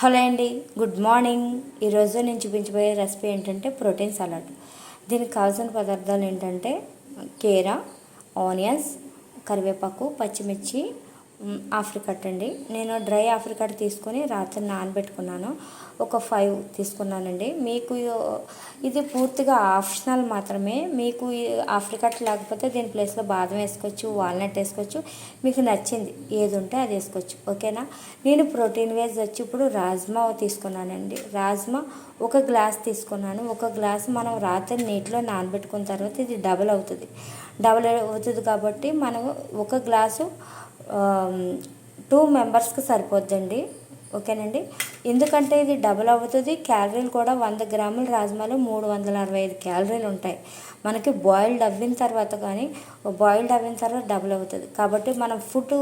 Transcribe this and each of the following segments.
Hello అండి good morning. ఈరోజు నేను చూపించబోయే రెసిపీ ఏంటంటే ప్రోటీన్ సలాడ్. దీనికి కావాల్సిన పదార్థాలు ఏంటంటే కేర ఆనియన్స్ కరివేపాకు పచ్చిమిర్చి ఆఫ్రికట్ అండి. నేను డ్రై ఆఫ్రికట్ తీసుకొని రాత్రి నానబెట్టుకున్నాను. ఒక ఫైవ్ తీసుకున్నానండి. మీకు ఇది పూర్తిగా ఆప్షనల్ మాత్రమే. మీకు ఆఫ్రికట్ లేకపోతే దీని ప్లేస్లో బాదం వేసుకోవచ్చు వాల్నట్ వేసుకోవచ్చు. మీకు నచ్చింది ఏది ఉంటే అది వేసుకోవచ్చు. ఓకేనా? నేను ప్రోటీన్ వేజ్ వచ్చి ఇప్పుడు రాజ్మా తీసుకున్నానండి. రాజ్మా ఒక గ్లాస్ తీసుకున్నాను. ఒక గ్లాస్ మనం రాత్రి నీటిలో నానబెట్టుకున్న తర్వాత ఇది డబల్ అవుతుంది. డబల్ అవుతుంది కాబట్టి మనం ఒక గ్లాసు టూ మెంబర్స్కి సరిపోద్దండి. ఓకేనండి? ఎందుకంటే ఇది డబుల్ అవుతుంది. క్యాలరీలు కూడా వంద గ్రాముల రాజ్మాలో మూడు వందల అరవై ఐదు క్యాలరీలు ఉంటాయి. మనకి బాయిల్డ్ అవ్విన తర్వాత కానీ బాయిల్డ్ అవ్విన తర్వాత డబుల్ అవుతుంది. కాబట్టి మనం ఫుడ్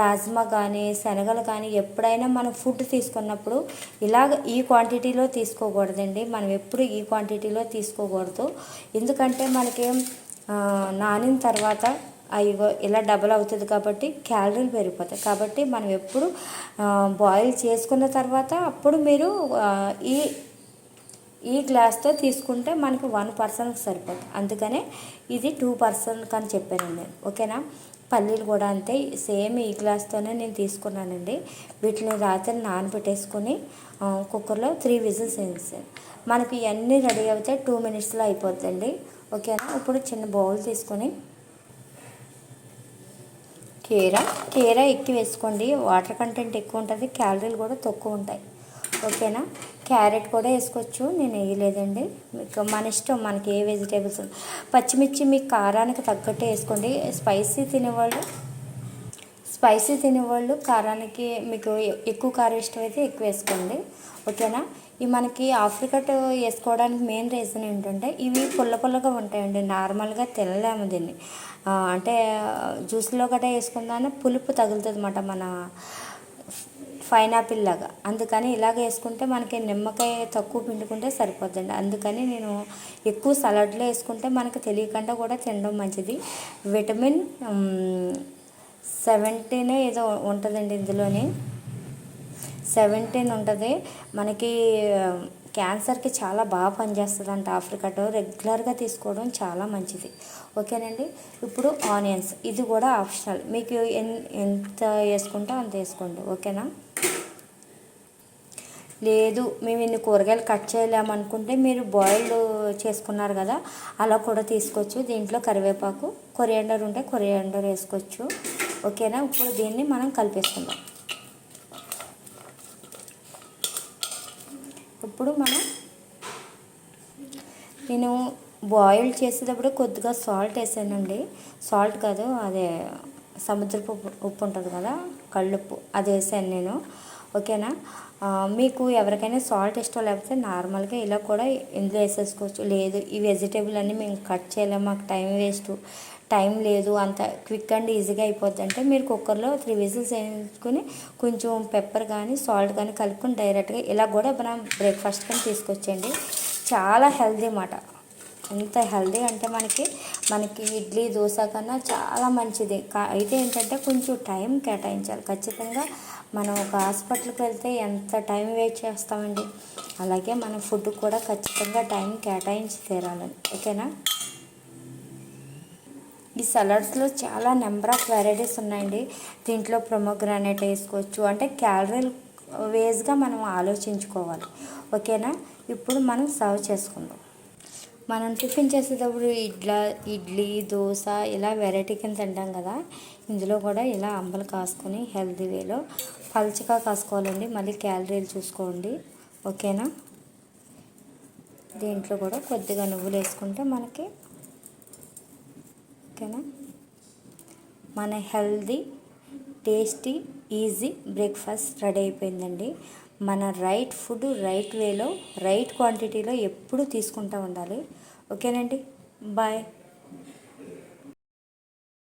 రాజ్మా కానీ శనగలు కానీ ఎప్పుడైనా మనం ఫుడ్ తీసుకున్నప్పుడు ఇలాగ ఈ క్వాంటిటీలో తీసుకోకూడదండి. మనం ఎప్పుడు ఈ క్వాంటిటీలో తీసుకోకూడదు. ఎందుకంటే మనకి నానిన తర్వాత అయ్యో ఇలా డబల్ అవుతుంది కాబట్టి క్యాలరీలు పెరిగిపోతాయి. కాబట్టి మనం ఎప్పుడు బాయిల్ చేసుకున్న తర్వాత అప్పుడు మీరు ఈ ఈ గ్లాస్తో తీసుకుంటే మనకి వన్ పర్సన్కి సరిపోతుంది అందుకనే ఇది టూ పర్సన్కి అని చెప్పాను నేను. ఓకేనా పల్లీలు కూడా అంతే. సేమ్ ఈ గ్లాస్తోనే నేను తీసుకున్నానండి. వీటిని రాత్రి నానబెట్టేసుకొని కుక్కర్లో త్రీ విజిల్స్ వేసాను మనకి ఇవన్నీ రెడీ అవుతే టూ మినిట్స్లో అయిపోతుందండి ఓకేనా ఇప్పుడు చిన్న బౌల్ తీసుకొని కీరా. కీరా ఎక్కువ వేసుకోండి. వాటర్ కంటెంట్ ఎక్కువ ఉంటుంది. క్యాలరీలు కూడా తక్కువ ఉంటాయి. ఓకేనా? క్యారెట్ కూడా వేసుకోవచ్చు. నేను వేయలేదండి. మీకు మన ఇష్టం. మనకి ఏ వెజిటేబుల్స్ పచ్చిమిర్చి మీకు కారానికి తగ్గట్టు వేసుకోండి. స్పైసీ తినేవాళ్ళు స్పైసీ తినేవాళ్ళు కారానికి మీకు ఎక్కువ కారం ఇష్టమైతే ఎక్కువ వేసుకోండి. ఓకేనా? ఈ మనకి ఆఫ్రికట్ వేసుకోవడానికి మెయిన్ రీజన్ ఏంటంటే ఇవి పుల్ల పుల్లగా ఉంటాయండి. నార్మల్గా తినలేము దీన్ని. అంటే జ్యూస్లో గట్రా వేసుకుందానే పులుపు తగులుతుంది అన్నమాట మన పైనాపిల్ లాగా. అందుకని ఇలాగ వేసుకుంటే మనకి నిమ్మకాయ తక్కువ పిండుకుంటే సరిపోద్దండి. అందుకని నేను ఎక్కువ సలాడ్లో వేసుకుంటే మనకు తెలియకుండా కూడా తినడం మంచిది. విటమిన్ సెవెంటీన్ ఏదో ఉంటుందండి ఇందులోని. సెవెంటీన్ ఉంటుంది. మనకి క్యాన్సర్కి చాలా బాగా పనిచేస్తుంది అంట ఆఫ్రికాటో రెగ్యులర్గా తీసుకోవడం చాలా మంచిది. ఓకేనండి? ఇప్పుడు ఆనియన్స్. ఇది కూడా ఆప్షనల్. మీకు ఎన్ ఎంత వేసుకుంటే అంత వేసుకోండి. ఓకేనా? లేదు మేము ఇన్ని కూరగాయలు కట్ చేయలేమనుకుంటే మీరు బాయిల్డ్ చేసుకున్నారు కదా అలా కూడా తీసుకోవచ్చు. దీంట్లో కరివేపాకు కొరియాండర్ ఉంటే కొరియాండర్ వేసుకోవచ్చు. ఓకేనా? ఇప్పుడు దీన్ని మనం కలిపేసుకుందాం. ఇప్పుడు మనం నేను బాయిల్ చేసేటప్పుడు కొద్దిగా సాల్ట్ వేసానండి. సాల్ట్ కాదు అదే సముద్రపు ఉప్పు ఉప్పు ఉంటుంది కదా కళ్ళుప్పు అది వేసాను నేను. ఓకేనా? మీకు ఎవరికైనా సాల్ట్ ఇష్టం లేకపోతే నార్మల్గా ఇలా కూడా ఇందులో వేసేసుకోవచ్చు. లేదు ఈ వెజిటేబుల్ అన్నీ మేము కట్ చేయలేము మాకు టైం వేస్ట్. టైం లేదు అంత క్విక్ అండ్ ఈజీగా అయిపోద్ది. అంటే మీరు కుక్కర్లో త్రీ విజిల్స్ వేసుకుని కొంచెం పెప్పర్ కానీ సాల్ట్ కానీ కలుపుకొని డైరెక్ట్గా ఇలా కూడా మనం బ్రేక్ఫాస్ట్ కానీ తీసుకొచ్చండి చాలా హెల్దీ అన్నమాట. ఎంత హెల్దీ అంటే మనకి మనకి ఇడ్లీ దోశ కన్నా చాలా మంచిది. కా- అయితే ఏంటంటే కొంచెం టైం కేటాయించాలి. ఖచ్చితంగా మనం ఒక హాస్పిటల్కి వెళ్తే ఎంత టైం వెయిట్ చేస్తామండి. అలాగే మన ఫుడ్ కూడా ఖచ్చితంగా టైం కేటాయించి తీరాలని ఓకేనా? ఈ సలాడ్స్లో చాలా నెంబర్ ఆఫ్ వెరైటీస్ ఉన్నాయండి. దీంట్లో ప్రొమోగ్రానైట్ వేసుకోవచ్చు. అంటే క్యాలరీలు వేస్గా మనం ఆలోచించుకోవాలి. ఓకేనా? ఇప్పుడు మనం సర్వ్ చేసుకుందాం. మనం టిఫిన్ చేసేటప్పుడు ఇడ్లా ఇడ్లీ దోశ ఇలా వెరైటీ కింద తింటాం కదా. ఇందులో కూడా ఇలా అంబలు కాసుకొని హెల్తీ వేలో పల్చగా కాసుకోవాలండి. మళ్ళీ క్యాలరీలు చూసుకోండి. ఓకేనా? దీంట్లో కూడా కొద్దిగా నువ్వులు వేసుకుంటే మనకి ఓకేనా? మన healthy tasty easy breakfast ready అయిపోయిందండి. మన రైట్ ఫుడ్ రైట్ వేలో రైట్ క్వాంటిటీలో ఎప్పుడు తీసుకుంటూ ఉండాలి. ఓకేనండి? బాయ్.